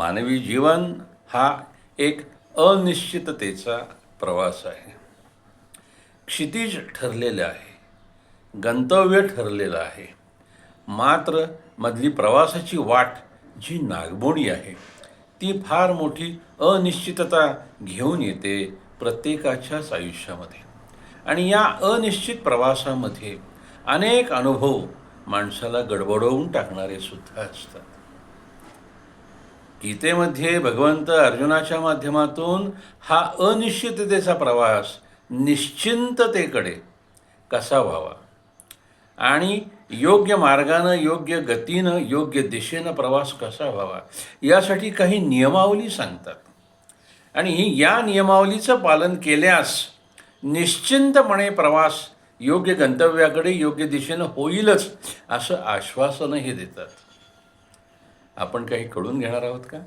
मानवी जीवन हा एक अनिश्चिततेचा प्रवास आहे. क्षितिज ठरलेलं आहे गंतव्य ठरलेलं आहे. मात्र मधली प्रवासाची वाट जी नागमोडी आहे ती फार मोठी अनिश्चितता घेऊन येते प्रत्येकाच्याच आयुष्यामध्ये. आणि या अनिश्चित प्रवासामध्ये अनेक अनुभव माणसाला गडबडवून टाकणारे सुद्धा असतात. गीतेमध्ये भगवंत अर्जुनाच्या माध्यमातून हा अनिश्चिततेचा प्रवास निश्चिंततेकडे कसा व्हावा? आणि योग्य मार्गानं योग्य गतीनं योग्य दिशेनं प्रवास कसा व्हावा? यासाठी काही नियमावली सांगतात. आणि ही या नियमावलीचं पालन केल्यास निश्चिंतपणे प्रवास योग्य गंतव्याकडे योग्य दिशेनं होईलच असं आश्वासनही देतात. आपण काही कळून घेणार आहोत का?